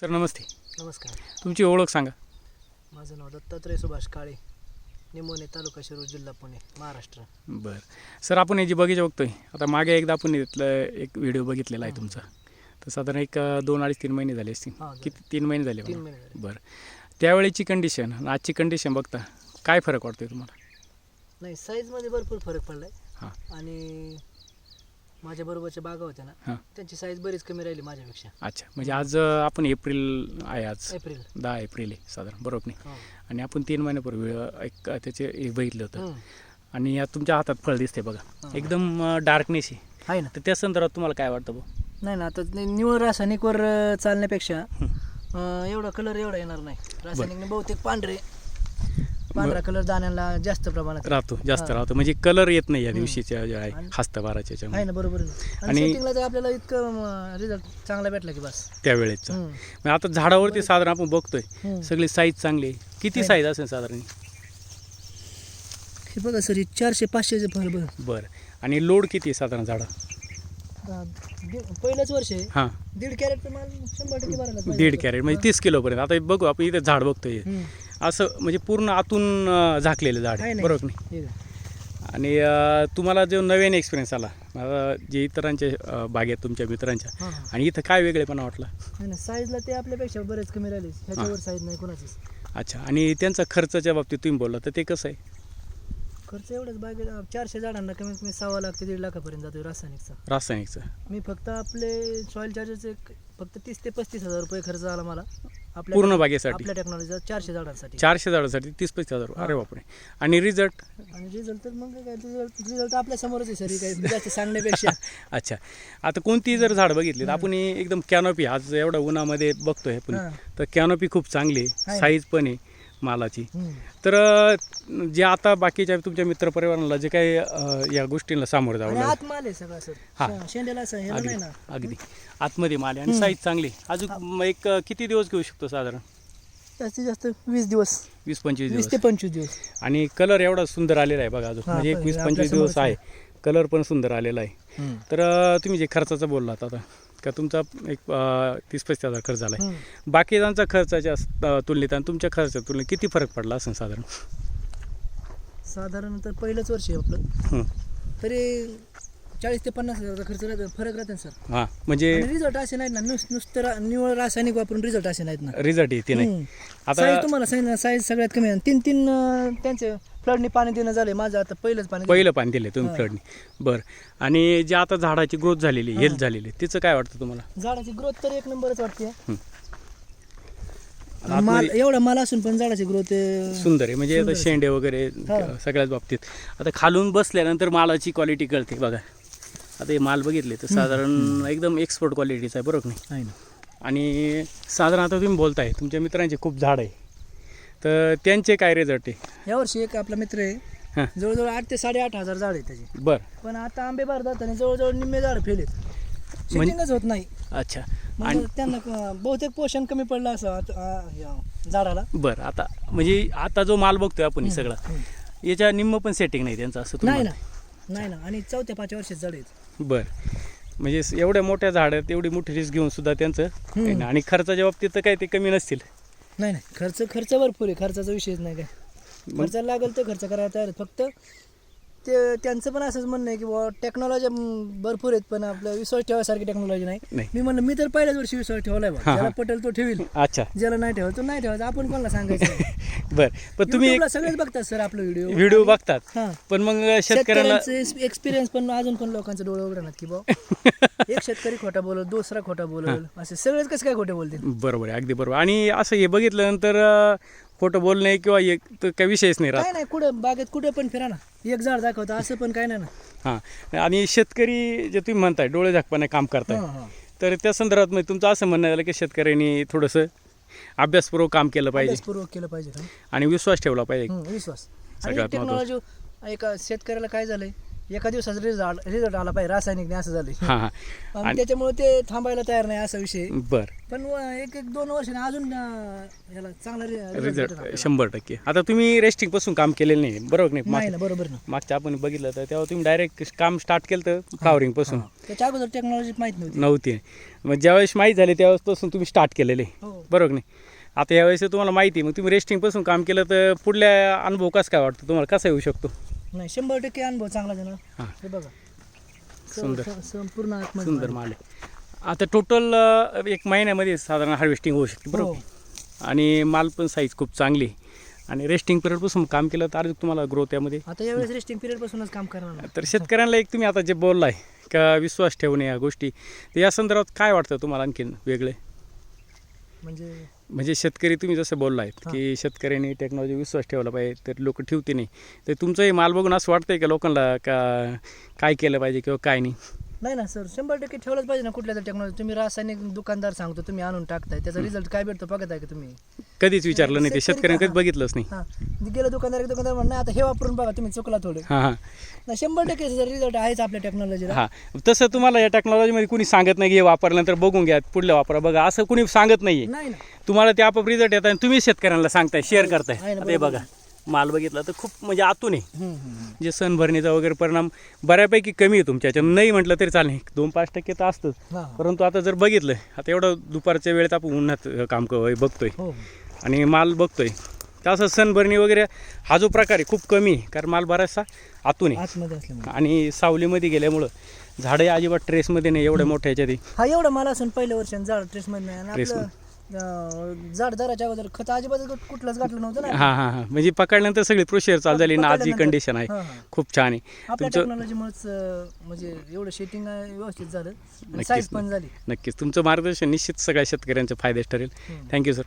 Sir नमस्ते. नमस्कार. तुमची ओळख सांगा. माझं नाव दत्तात्रय सुभाष काळे निमोने तालुका शिरूर जिल्हा पुणे महाराष्ट्र. बरं. सर आपण हे जे बगीचा बघतोय आता मागे एकदा आपण इथलं एक व्हिडिओ बघितलेला आहे तुमचा. तर साधारण एक दोन अडीच तीन महिने झाले असतील. हां. किती तीन महिने झाले तीन. महिने झाले. बरं. त्यावेळेची कंडिशन आणि आजची कंडिशन बघता काय फरक वाटतोय तुम्हाला? नाही साईजमध्ये भरपूर फरक पडलाय. हां. आणि माझ्या बरोबरच्या बागा होत्या ना हां. त्यांची साईज बरीच कमी राहिली माझ्यापेक्षा. अच्छा म्हणजे आज अं, आपण एप्रिल आहे आज. एप्रिल. दहा एप्रिल आहे साधारण बरोबर नाही? हो. आणि आपण तीन महिन्यापूर्वी अं, एक त्याचे एक बघितलं होतं. हम्म. आणि यात तुमच्या हातात फळ दिसते बघा. हां. एकदम डार्कनेस आहे. आहे ना. तर त्या संदर्भात तुम्हाला काय वाटतं भाऊ? नाही ना आता नि- निवळ रासायनिकवर अं, चालण्यापेक्षा. अं, एवढा कलर एवढा येणार नाही. रासायनिकने बहुतेक पांढरे पांढरा कलर दाण्याला जास्त प्रमाणात राहतो जास्त हां. राहतो म्हणजे कलर येत नाही या. दिवशीच्या ज्या आहे हस्तभाराच्या आहे ना बरोबर. आणि तर आपल्याला इतकं रिझल्ट चांगला भेटला की बस त्यावेळेचा हम्म. मग आता झाडावरती साधारण आपण बघतोय हम्म. सगळी साईज चांगली आहे. किती. साईज असेल साधारण हे बघा सर हे चारशे पाचशेचे फळ बघा बरं आणि लोड किती आहे साधारण झाडं आता दीड- पहिलंच वर्ष आहे हां दीड कॅरेट माल शंभर टक्के भरायला पाहिजे दीड. कॅरेट म्हणजे तीस किलोपर्यंत आता हे बघू आपण इथे झाड बघतोय हम्म. असं म्हणजे पूर्ण आतून अं, झाकलेलं झाड आहे. बरोबर नाही? हे. आणि अं, तुम्हाला जो नवीन एक्सपिरियन्स आला जे इतरांच्या अं, बागेत तुमच्या मित्रांच्या हा, हा. आणि इथं काय वेगळेपणा वाटला? नाही ना साईजला ते आपल्यापेक्षा बरेच कमी राहिले. ह्याच्यावर साईज नाही कोणाचीच. अच्छा. आणि त्यांचा खर्चाच्या बाबतीत तुम्ही बोलला तर ते कसं आहे? खर्च एवढंच बागे चारशे झाडांना कमीत कमी सव्वा लाख ते दीड लाखापर्यंत जातो रासायनिकचा. रासायनिकचं. मी फक्त आपले सॉईल चार्जेस फक्त तीस ते पस्तीस हजार रुपये खर्च आला मला. आपल्या पूर्ण बागेसाठी? आपल्या टेक्नॉलॉजीचा चारशे झाडांसाठी. चारशे झाडासाठी तीस पस्तीस हजार. अरे बापरे. आणि रिझल्ट आणि रिझल्ट तर मग काय रिझल्ट रिझल्ट आपल्या समोरच आहे सर काही जास्त सांगण्यापेक्षा. अच्छा. आता कोणती जर झाड बघितली तर आपण ही एकदम कॅनोपी आज एवढा उन्हामध्ये बघतोय आपण. तर कॅनोपी खूप चांगली आहे. साईज पण आहे. मालाची. तर अं, जे आता बाकीच्या तुमच्या मित्रपरिवाराला जे काही अं, या गोष्टींना सामोरं जावं आणि लागलं. आत माल आहे सगळा सर हा. शे- शेंड्याला असं ह्याला अगदी नाही ना? अगदी. आतमध्ये माल आहे आणि. साईज चांगली. अजून एक अं, किती दिवस घेऊ शकतो साधारण? जास्तीत जास्त वीस दिवस. वीस पंचवीस वीस दिवस. ते पंचवीस दिवस. आणि कलर एवढा सुंदर आलेला आहे बबघा अजून. हा, म्हणजे एक वीस आपल्या पंचवीस दिवस समोरच आहे. कलर पण सुंदर आलेला आहे. तर अं, तुम्ही जे खर्चाचं बोललात आता का तुमचा एक तीस पस्तीस हजार खर्च झाला आहे. बाकीच्यांचा खर्चाच्या तुलनेत आणि तुमच्या खर्चाच्या तुलनेत किती फरक पडला असेल साधारण साधारण तर पहिलंच वर्ष आहे आपलं. तरी चाळीस ते पन्नास हजाराचा खर्च राहतो फरक राहतो ना सर. हां म्हणजे रिझल्ट असे नाहीत ना नुस नुसतं रा- निवळ रासायनिक वापरून रिझल्ट असे नाहीत ना. रिझल्ट येते नाही. आता तुम्हाला सांगितलं साईज सगळ्यात कमी आहे. तीन तीन अं, त्यांचे फ्लडनी पाणी देणं झाले माझं आता पहिलंच पाणी. पहिलं पाणी दिले तुम्ही. फ्लडनी बरं. आणि जे आता झाडाची ग्रोथ झालेली हेल्थ झालेली आहे, तिचं काय वाटतं तुम्हाला? झाडाची ग्रोथ तर एक नंबरच वाटते. माल एवढा माल असून पण झाडाची ग्रोथ सुंदर आहे. म्हणजे आता. शेंडे वगैरे हां. सगळ्याच बाबतीत. आता खालून बसल्यानंतर मालाची क्वालिटी कळते बघा. आता हे माल बघितले तर साधारण एकदम एक्सपोर्ट क्वालिटीचा आहे बरोबर नाही? आहे ना. आणि साधारण आता तुम्ही बोलताय तुमच्या मित्रांचे खूप झाड आहे. तर त्यांचे काय रिझल्ट आहे? यावर्षी एक आपला मित्र आहे हां. जवळजवळ आठ ते साडेआठ हजार झाड आहे त्याचे. बरं. पण आता आंबे बार जाताना जवळजवळ निम्मे झाड फेलेत म्हणजे- सेटिंगच होत नाही. अच्छा. मग आणि त्यांना बहुतेक पोषण कमी पडलं असं झाडाला. बरं आता म्हणजे आता जो माल बघतोय आपण हे सगळा. याच्या निम्म पण सेटिंग नाही त्यांचं असं नाही ना नाही ना आणि चौथ्या पाचव्या वर्षाचे झाड आहेत. बरं. म्हणजे स- एवढ्या मोठ्या झाडात एवढी मोठी रिस्क घेऊन सुद्धा त्यांचं हम्म. काही नाही. आणि खर्चाच्या बाबतीत तर काही ते कमी नसतील. नाही नाही. खर्च खर्च भरपूर आहे. खर्चाचा विषयच नाही काय. मग- खर्च लागेल तर खर्च करायला तयार आहेत. फक्त ते त्यांचं पण असंच म्हणणं आहे की बुवा टेक्नॉलॉजी भरपूर आहेत पण आपलं विश्वास ठेवासारखी टेक्नॉलॉजी नाही. नाही. मी म्हणलं मी तर पहिल्याच वर्षी विश्वास ठेवलाय बा हा, ज्याला. पटेल तो ठेवील. अच्छा. ज्याला नाही ठेवायचं तो नाही ठेवायचं. आपण कोणाला सांगायचं? बरं. पण तुम्ही सगळेच बघतात सर आपलं व्हिडिओ व्हिडिओ बघतात. हा. पण मग शेतकऱ्याला शेतकऱ्यांचे एक्सपिरियन्स पण अजून पण लोकांचे डोळे उघडणार की बुवा. एक शेतकरी खोटा बोलल दुसरा खोटा बोलल. असे सगळेच कसं काय खोटे बोलतील? बरोबर आहे अगदी बरोबर. आणि असं हे बघितल्यानंतर अं, खोटं बोलणे किंवा एक तर काही विषयच नाही राहत. काय नाही कुठे बागेत कुठे पण फिरा ना. एक झाड दाखवता असं पण काय नाही ना. हां. आणि शेतकरी जे तुम्ही म्हणताय डोळे झाकपाने काम करताय. हा, हा. तर त्या संदर्भात म्हणजे तुमचं असं म्हणणं झालं की शेतकऱ्यांनी थोडंसं अभ्यासपूर्वक काम केलं पाहिजे. अभ्यासपूर्वक केलं पाहिजे? आणि विश्वास ठेवला पाहिजे. विश्वास. सगळ्यात आणि टेक्नॉलॉजी एका शेतकऱ्याला काय झालंय? एका दिवसाचा रिझल्ट रिझल्ट आला पाहिजे रासायनिक असं झालंय. हां हां. आणि त्याच्यामुळे ते थांबायला तयार नाही असा विषय बरं. पण व- एक एक दोन वर्षाने अजून अं, याला चांगला रिझल्ट शंभर टक्के. आता तुम्ही रेस्टिंगपासून काम केलेलं नाही बरोबर नाही? नाही माग- ना बरोबर ना. मागच्या आपण बघितलं तर तेव्हा तुम्ही डायरेक्ट काम स्टार्ट केलं तर फ्लावरिंगपासून. त्याच्या अगोदर टेक्नॉलॉजी माहीत नव्हती. नव्हती. मग ज्यावेळेस माहीत झाले त्यावेळेसपासून तुम्ही स्टार्ट केलेले. हो. बरोबर की नाही? आता यावेळेस तुम्हाला माहिती आहे, मग तुम्ही रेस्टिंगपासून काम केलं तर पुढल्या अनुभव कसं काय वाटतं? तुम्हाला कसा येऊ शकतो? नाही शंभर टक्के अनुभव चांगला ना हां. हे बघा. सुंदर. स- संपूर्ण आतमध्ये सुंदर माल आहे. आता टोटल एक महिन्यामध्ये साधारण हार्वेस्टिंग होऊ शकते हो. बरोबर आणि माल पण साईज खूप चांगली आहे. आणि रेस्टिंग पिरियडपासून काम केलं तर अजून तुम्हाला ग्रोथ यामध्ये आता यावेळेस रेस्टिंग पिरियड पासूनच काम करणार ना. तर शेतकऱ्यांना एक तुम्ही आता जे बोललाय का विश्वास ठेवणे या गोष्टी तर या संदर्भात काय वाटतं तुम्हाला आणखीन वेगळे? म्हणजे म्हणजे शेतकरी तुम्ही जसं बोलला आहेत. की शेतकऱ्यांनी टेक्नॉलॉजी विश्वास ठेवला पाहिजे तर लोक ठेवते नाही तर तुमचंही माल बघून असं वाटतंय का लोकांना का काय केलं पाहिजे किंवा काय नाही नाही ना सर शंभर टक्के ठेवलंच पाहिजे ना कुठल्या तरी टेक्नॉलॉजी तुम्ही रासायनिक दुकानदार सांगतो तुम्ही आणून टाकताय. त्याचा रिझल्ट काय भेटतो बघत आहे का तुम्ही? कधीच विचारलं नाही ते शेतकऱ्यांनी कधी. बघितलंच नाही. हां. गेलं दुकानदार एक दुकानदार म्हणणं आता हे वापरून बघा तुम्ही चुकला थोडे. हां हां. नाही शंभर टक्के रिझल्ट आहेच आपल्या टेक्नॉलॉजीला हा. तसं तुम्हाला या टेक्नॉलॉजीमध्ये कुणी सांगत नाही की हे वापरल्यानंतर बघून घ्या पुढल्या वापरा बघा. असं कुणी सांगत नाहीये. नाही ना. तुम्हाला ते आपोआप रिझल्ट येतात आणि तुम्ही शेतकऱ्यांना सांगताय शेअर करताय. आहे ना, आता हे बरोबर. बघा. माल बघितला तर खूप म्हणजे आतून आहे. जे सण भरणीचा वगैरे परिणाम बऱ्यापैकी कमी आहे तुमच्या ह्याच्यात नाही म्हटलं तरी चालेल. दोन पाच टक्के तर असतंच. परंतु आता जर बघितलं आता एवढं दुपारच्या वेळेत आपण उन्हात काम बघतोय. हो. आणि माल बघतोय. तर असं सण भरणी वगैरे हा जो प्रकार आहे खूप कमी आहे. कारण माल बराचसा आतून आहे. आणि सावलीमध्ये गेल्यामुळं झाडं अजिबात ट्रेसमध्ये नाही एवढ्या मोठ्या ह्याच्यात. हा एवढं मला असून पहिल्या वर्षी झाड ट्रेस मध्ये नाही. झाड दराच्या अगोदर खत अजिबात कुठलंच घातलं नव्हतं ना. हां हां हां. म्हणजे पकाळल्यानंतर सगळी प्रोसिजर चालू झाली ना आज पकडल्यानंतर. कंडिशन आहे. हां, हां. खूप छान आहे. आपल्या तुमचं टेक्नॉलॉजीमुळेच म्हणजे एवढं शेटिंग व्यवस्थित झालं नक्कीच साईज पण झाली. नक्कीच. तुमचं मार्गदर्शन निश्चित सगळ्या शेतकऱ्यांच्या फायद्यास ठरेल. हम्म. Thank you sir